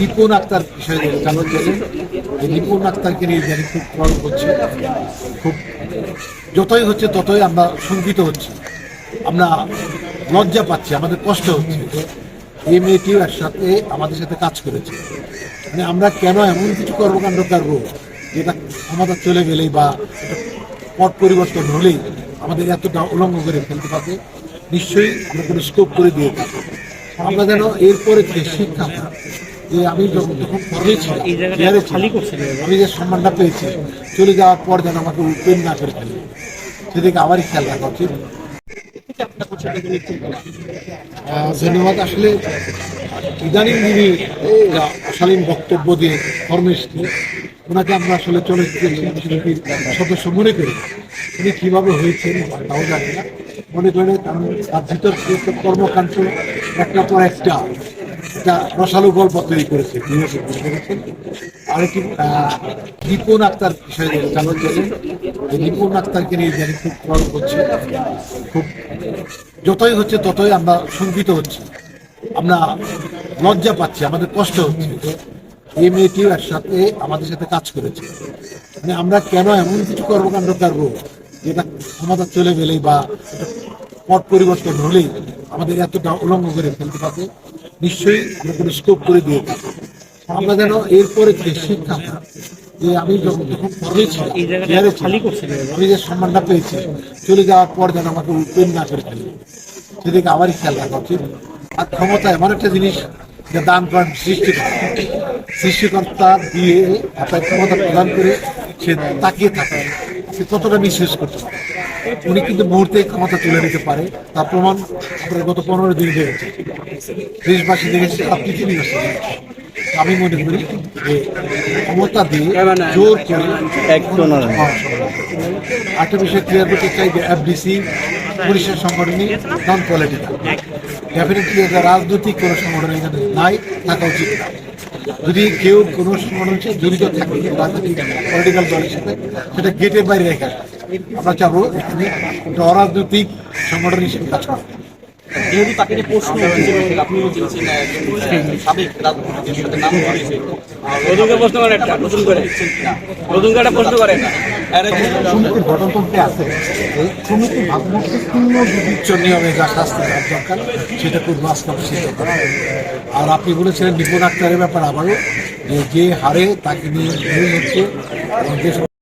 রিপন আক্তার বিষয়ে জানার জন্য রিপন আক্তারকে নিয়ে জানি খুব প্রয়োগ হচ্ছে, খুব যতই হচ্ছে ততই আমরা শঙ্কিত হচ্ছি। আমরা লজ্জা পাচ্ছি, আমাদের কষ্ট হচ্ছে। যে এই মেয়েটিও একসাথে আমাদের সাথে কাজ করেছে। মানে আমরা কেন এমন কিছু কর্মকাণ্ড করব? যেটা ক্ষমতা চলে গেলেই বা পট পরিবর্তন হলেই আমাদের এতটা উলঙ্গ করে ফেলতে পারবে, নিশ্চয়ই আমরা কোনো স্কোপ করে দিয়ে থাকি আমরা যেন এরপরে থেকে শিক্ষা। যে আমি যখন খালি না। আমি যে সম্মানটা পেয়েছি চলে যাওয়ার পর যেন আমাকে উপেন না করে ফেলে। সেদিকে আবারই খেয়াল রাখা উচিত। ধন্যবাদ। আসলে ইদানিং যিনি অশালীন বক্তব্য দিয়ে কর্মে এসেছেন ওনাকে আমরা আসলে চলচ্চিত্র শিল্পীর সদস্য মনে করি। উনি কীভাবে হয়েছেন তাও জানি না। মনে করে কারণ তার ভিতর কর্মকাণ্ড একটা পর একটা একটা রসালো গল্প তৈরি করেছে আরেকটি রিপন আক্তার বিষয়ে রিপন আক্তারকে নিয়ে জানি খুব খুব যতই হচ্ছে ততই আমরা শঙ্কিত হচ্ছি। আমরা লজ্জা পাচ্ছি, আমাদের কষ্ট হচ্ছে। এই মেয়েটিও একসাথে আমাদের সাথে কাজ করেছে। মানে আমরা কেন এমন কিছু কর্মকাণ্ড করব যেটা ক্ষমতা চলে গেলেই বা পট পরিবর্তন হলেই আমাদের এতটা উলঙ্গ করে ফেলতে পারবে। নিশ্চয়ই কোনো স্কোপ করে দিয়ে আমরা যেন এরপরে থেকে শিক্ষা যে আমি যখন যখন। আমি যে সম্মানটা পেয়েছি চলে যাওয়ার পর যেন আমাকে উপেন না করে ফেলে। সেদিকে আবারই খেয়াল রাখা উচিত। আর ক্ষমতা এমন একটা জিনিস যে দান করেন সৃষ্টিকর্তা সৃষ্টিকর্তা দিয়ে আপনার ক্ষমতা প্রদান করে সে তাকিয়ে থাকে। সে কতটা বিশ্বাস করতে পারে উনি কিন্তু মুহূর্তে ক্ষমতা তুলে নিতে পারে। তার প্রমাণ আপনার গত পনেরো দিন দেখেছে দেশবাসী দেখেছে আর পৃথিবীবাসী। আমি মনে করি যে ক্ষমতা দিয়ে জোর করে একটা বিষয় ক্লিয়ার করতে চাই যে এফডিসি পুলিশের সংগঠনই নন পলিটিক্যাল ডেফিনেটলি এটা রাজনৈতিক কোনো সংগঠন এখানে নাই থাকা উচিত না। যদি কেউ কোনো মানুষের জড়িত থাকে রাজনৈতিক পলিটিক্যাল দলের সাথে, সেটা গেটের বাইরে রেখে। আমরা চাবো এখানে একটা অরাজনৈতিক সংগঠন হিসেবে কাজ করতে যেহেতু তাকে নিয়ে প্রশ্ন আপনিও সাবেক রাজনীতির সাথে নাম করেছে নতুনকে প্রশ্ন করে একটা নতুন করে। একটা প্রশ্ন করে। সমিতির গঠনতন্ত্রে আছে। এই সমিতি ভাবমূর্তি পূর্ণ নিয়মে যা শাস্তি দেওয়ার দরকার সেটা করব আজকে আমরা করা আর আপনি বলেছিলেন নিপুণ আক্তারের ব্যাপার আবারও যে যে হারে তাকে নিয়ে হচ্ছে যে